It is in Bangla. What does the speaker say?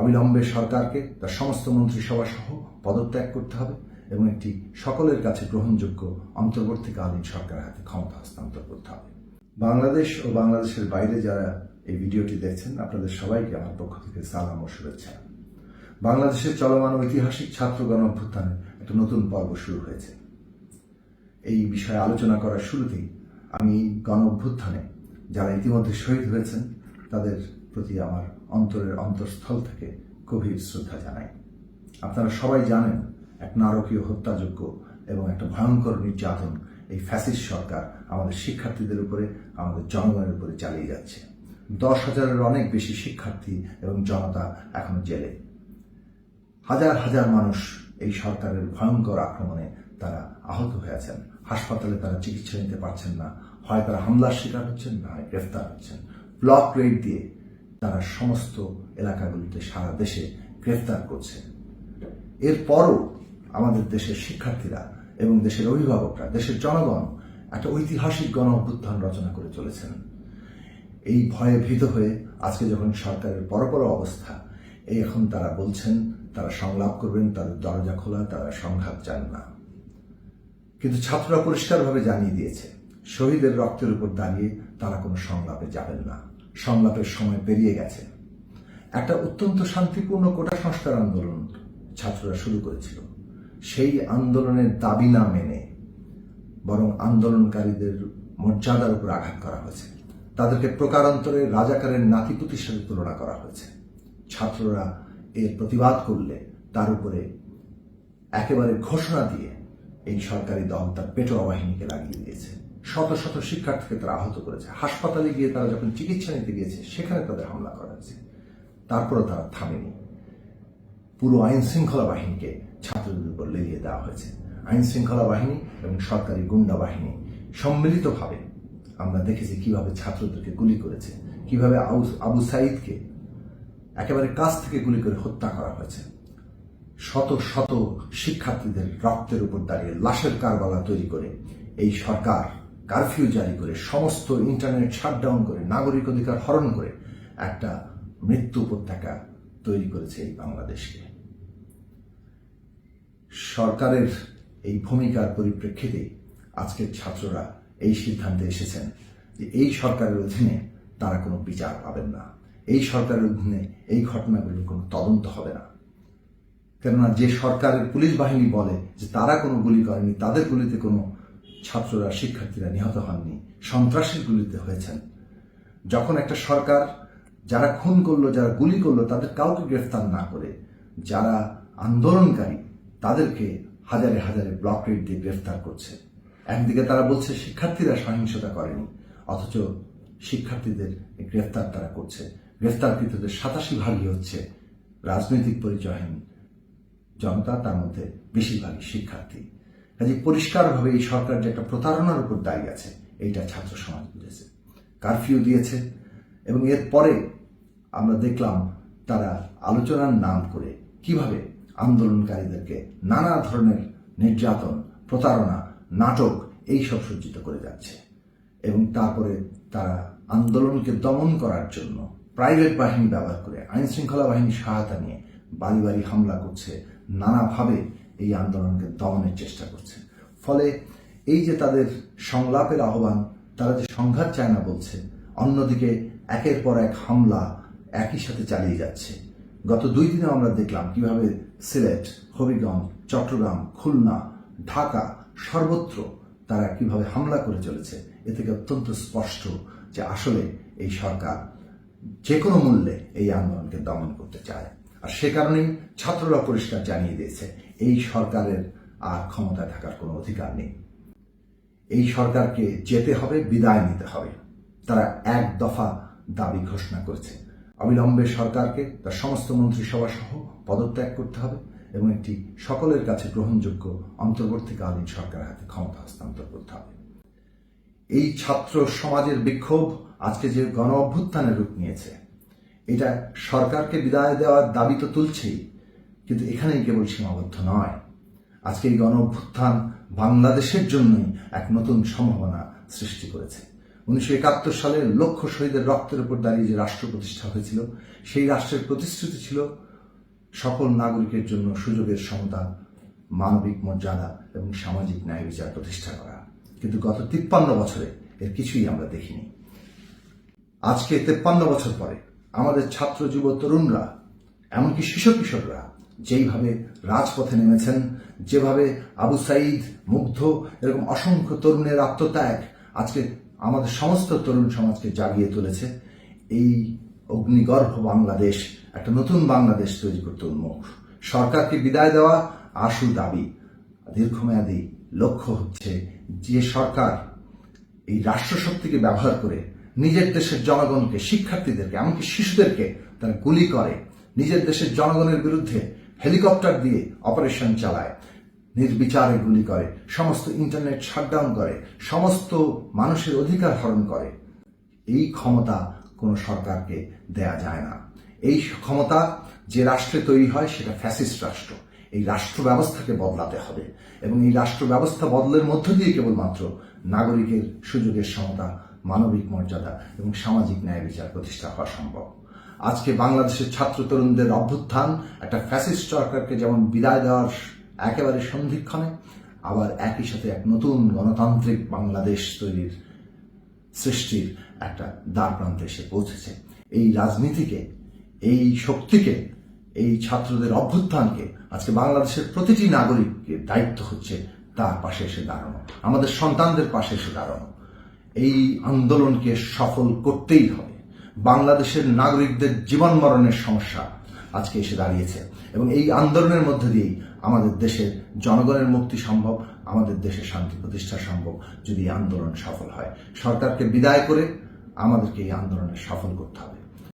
অবিলম্বে সরকারকে, তার সমস্ত মন্ত্রিসভা সহ পদত্যাগ করতে হবে এবং একটি সকলের কাছে গ্রহণযোগ্য অন্তর্বর্তীকালীন সরকারের হাতে ক্ষমতা হস্তান্তর করতে হবে। বাংলাদেশ ও বাংলাদেশের বাইরে যারা এই ভিডিওটি দেখছেন, আপনাদের সবাইকে আমার পক্ষ থেকে সালাম ও শুভেচ্ছা। বাংলাদেশের চলমান ঐতিহাসিক ছাত্র গণ অভ্যুত্থানে একটা নতুন পর্ব শুরু হয়েছে। এই বিষয়ে আলোচনা করার শুরুতেই আমি গণ অভ্যুত্থানে যারা ইতিমধ্যে শহীদ হয়েছেন, তাদের প্রতি আমার অন্তরের অন্তঃস্থল থেকে গভীর শ্রদ্ধা জানাই। আপনারা সবাই জানেন, এক নারকীয় হত্যাযোগ্য এবং একটা ভয়ঙ্কর নির্যাতন এই ফ্যাসিস্ট সরকার আমাদের শিক্ষার্থীদের উপরে, আমাদের জনগণের উপরে চালিয়ে যাচ্ছে। দশ হাজারের অনেক বেশি শিক্ষার্থী এবং জনতা এখন জেলে। হাজার হাজার মানুষ এই সরকারের ভয়ঙ্কর আক্রমণে তারা আহত হয়েছেন হাসপাতালে তারা চিকিৎসা নিতে পারছেন না। হয় তারা হামলার শিকার হচ্ছেন, না হয় গ্রেফতার হচ্ছেন। ব্লক রেড দিয়ে তারা সমস্ত এলাকাগুলিতে সারা দেশে গ্রেফতার করছে। এরপরও আমাদের দেশের শিক্ষার্থীরা এবং দেশের অভিভাবকরা, দেশের জনগণ একটা ঐতিহাসিক গণ অভ্যুত্থান রচনা করে চলেছেন। এই ভয়ে ভীত হয়ে আজকে যখন সরকারের বড় বড় অবস্থা, এই এখন তারা বলছেন, তারা সংলাপ করবেন, তাদের দরজা খোলা, তারা সংঘাত চান না। কিন্তু ছাত্ররা পরিষ্কারভাবে জানিয়ে দিয়েছে, শহীদের রক্তের উপর দাঁড়িয়ে তারা কোনো সংলাপে যাবেন না। সংলাপের সময় পেরিয়ে গেছে। একটা অত্যন্ত শান্তিপূর্ণ কোটা সংস্কার আন্দোলন ছাত্ররা শুরু করেছিল। সেই আন্দোলনের দাবি না মেনে বরং আন্দোলনকারীদের মর্যাদার উপর আঘাত করা হয়েছে। তাদেরকে প্রকারান্তরে রাজাকারের নাতিপুতির সাথে তুলনা করা হয়েছে। ছাত্ররা এর প্রতিবাদ করলে তার উপরে একেবারে ঘোষণা দিয়ে এই সরকারি দল তার পেটোয়া বাহিনীকে লাগিয়ে দিয়েছে। শত শত শিক্ষার্থীকে তারা আহত করেছে। হাসপাতালে গিয়ে তারা যখন চিকিৎসা নিতে গিয়েছে, সেখানে তাদের হামলা করা হয়েছে। তারপরে তারা থামেনি। পুরো আইন শৃঙ্খলা বাহিনীকে ছাত্রদের উপর লেলিয়ে দেওয়া হয়েছে। আইন শৃঙ্খলা বাহিনী এবং সরকারি গুন্ডা বাহিনী সম্মিলিতভাবে আমরা দেখেছি কীভাবে ছাত্রদেরকে গুলি করেছে, কীভাবে আবু সাইদকে একেবারে কাছ থেকে গুলি করে হত্যা করা হয়েছে। শত শত শিক্ষার্থীদের রক্তের উপর দাঁড়িয়ে লাশের কারবালা তৈরি করে এই সরকার কারফিউ জারি করে সমস্ত ইন্টারনেট শাটডাউন করে, নাগরিক অধিকার হরণ করে একটা মৃত্যু উপত্যকা তৈরি করেছে এই বাংলাদেশকে। সরকারের এই ভূমিকার পরিপ্রেক্ষিতে আজকের ছাত্ররা এই সিদ্ধান্তে এসেছেন যে এই সরকারের অধীনে তারা কোনো বিচার পাবেন না। এই সরকারের অধীনে এই ঘটনাগুলোর কোনো তদন্ত হবে না। কেননা যে সরকারের পুলিশ বাহিনী বলে যে তারা কোনো গুলি করেনি, তাদের গুলিতে কোনো ছাত্ররা শিক্ষার্থীরা নিহত হননি। সন্ত্রাসের গুলিতে হয়েছেন। যখন একটা সরকার যারা খুন করল, যারা গুলি করল, তাদের কাউকে গ্রেফতার না করে, যারা আন্দোলনকারী, তাদেরকে হাজারে হাজারে ব্লক রেড দিয়ে গ্রেফতার করছে। একদিকে তারা বলছে শিক্ষার্থীরা সহিংসতা করেনি, অথচ শিক্ষার্থীদের গ্রেফতার তারা করছে। গ্রেফতারকৃতদের সাতাশি ভাগই হচ্ছে রাজনৈতিক পরিচয়হীন জনতা, তার মধ্যে বেশিরভাগই শিক্ষার্থী। কাজে পরিষ্কারভাবে এই সরকার যে একটা প্রতারণার উপর দাঁড়িয়ে আছে, এইটা ছাত্র সমাজ বুঝেছে। কারফিউ দিয়েছে এবং এরপরে আমরা দেখলাম তারা আলোচনার নাম করে কীভাবে আন্দোলনকারীদেরকে নানা ধরনের নির্যাতন, প্রতারণা, নাটক এইসব সজ্জিত করে যাচ্ছে এবং তারপরে তারা আন্দোলনকে দমন করার জন্য প্রাইভেট বাহিনী ব্যবহার করে আইন শৃঙ্খলা বাহিনীর সহায়তা নিয়ে বাড়ি বাড়ি হামলা করছে, নানাভাবে এই আন্দোলনকে দমনের চেষ্টা করছে ফলে এই যে তাদের সংলাপের আহ্বান, তারা যে সংঘাত চায় না বলছে, অন্যদিকে একের পর এক হামলা একই সাথে চালিয়ে যাচ্ছে। গত দুই দিনে আমরা দেখলাম কীভাবে সিলেট, হবিগঞ্জ, চট্টগ্রাম, খুলনা, ঢাকা সর্বত্র তারা কীভাবে হামলা করে চলেছে, এ থেকে অত্যন্ত স্পষ্ট যে আসলে এই সরকার যে কোনো মূল্যে এই আন্দোলনকে দমন করতে চায়। আর সে কারণেই ছাত্ররা পরিষ্কার জানিয়ে দিয়েছে এই সরকারের আর ক্ষমতায় থাকার কোনো অধিকার নেই। এই সরকারকে যেতে হবে, বিদায় নিতে হবে। তারা এক দফা দাবি ঘোষণা করেছে। অবিলম্বে সরকারকে তার সমস্ত মন্ত্রিসভা সহ পদত্যাগ করতে হবে এবং একটি সকলের কাছে গ্রহণযোগ্য অন্তর্বর্তীকালীন সরকারের হাতে ক্ষমতা হস্তান্তর করতে হবে। এই ছাত্র সমাজের বিক্ষোভ আজকে যে গণ অভ্যুত্থানের রূপ নিয়েছে, এটা সরকারকে বিদায় দেওয়ার দাবি তো তুলছেই। কিন্তু এখানেই কেবল সীমাবদ্ধ নয়। আজকে এই গণ অভ্যুত্থান বাংলাদেশের জন্যই এক নতুন সম্ভাবনা সৃষ্টি করেছে। উনিশশো একাত্তর সালে লক্ষ শহীদের রক্তের উপর দাঁড়িয়ে যে রাষ্ট্র প্রতিষ্ঠা হয়েছিল, সেই রাষ্ট্রের প্রতিশ্রুতি ছিল সকল নাগরিকের জন্য সুযোগের সমতা মানবিক মর্যাদা এবং সামাজিক ন্যায় বিচার প্রতিষ্ঠা করা। কিন্তু গত তিপ্পান্ন বছরে এর কিছুই আমরা দেখিনি। আজকে তেপ্পান্ন বছর পরে আমাদের ছাত্র যুব তরুণরা, এমনকি শিশু কিশোররা যেইভাবে রাজপথে নেমেছেন, যেভাবে আবু সাইদ মুগ্ধ, এরকম অসংখ্য তরুণের আত্মত্যাগ আজকে আমাদের সমস্ত তরুণ সমাজকে জাগিয়ে তুলেছে। এই অগ্নিগর্ভ বাংলাদেশ, একটা নতুন বাংলাদেশ তৈরি করতে উন্মুখ। সরকারকে বিদায় দেওয়া আশু দাবি। দীর্ঘমেয়াদী লক্ষ্য হচ্ছে যে সরকার এই রাষ্ট্রশক্তিকে ব্যবহার করে নিজের দেশের জনগণকে, শিক্ষার্থীদেরকে, এমনকি শিশুদেরকে তারা গুলি করে। নিজের দেশের জনগণের বিরুদ্ধে হেলিকপ্টার দিয়ে অপারেশন চালায়, নির্বিচারে গুলি করে, সমস্ত ইন্টারনেট শাটডাউন করে, সমস্ত মানুষের অধিকার হরণ করে। এই ক্ষমতা কোনো সরকারকে দেয়া যায় না। এই ক্ষমতা যে রাষ্ট্রে তৈরি হয় সেটা ফ্যাসিস্ট রাষ্ট্র। এই রাষ্ট্র ব্যবস্থাকে বদলাতে হবে এবং এই রাষ্ট্র ব্যবস্থা বদলের মধ্য দিয়ে কেবলমাত্র নাগরিকের সুযোগের সমতা, মানবিক মর্যাদা এবং সামাজিক ন্যায় বিচার প্রতিষ্ঠা হওয়া সম্ভব। আজকে বাংলাদেশের ছাত্র তরুণদের অভ্যুত্থান, একটা ফ্যাসিস্ট সরকারকে যেমন বিদায় দেওয়ার একেবারে সন্ধিক্ষণে, আবার একই সাথে এক নতুন গণতান্ত্রিক বাংলাদেশ তৈরির সৃষ্টির একটা দ্বার প্রান্তে এসে পৌঁছেছে। এই রাজনীতিকে, এই শক্তিকে, এই ছাত্রদের অভ্যুত্থানকে আজকে বাংলাদেশের প্রতিটি নাগরিকের দায়িত্ব হচ্ছে তার পাশে এসে দাঁড়ানো, আমাদের সন্তানদের পাশে এসে দাঁড়ানো। এই আন্দোলনকে সফল করতেই হবে। বাংলাদেশের নাগরিকদের জীবন মরণের সমস্যা আজকে এসে দাঁড়িয়েছে। এবং এই আন্দোলনের মধ্যে দিয়েই আমাদের দেশের জনগণের মুক্তি সম্ভব, আমাদের দেশের শান্তি প্রতিষ্ঠা সম্ভব যদি আন্দোলন সফল হয়। সরকারকে বিদায় করে আমাদেরকে এই আন্দোলনে সফল করতে হবে।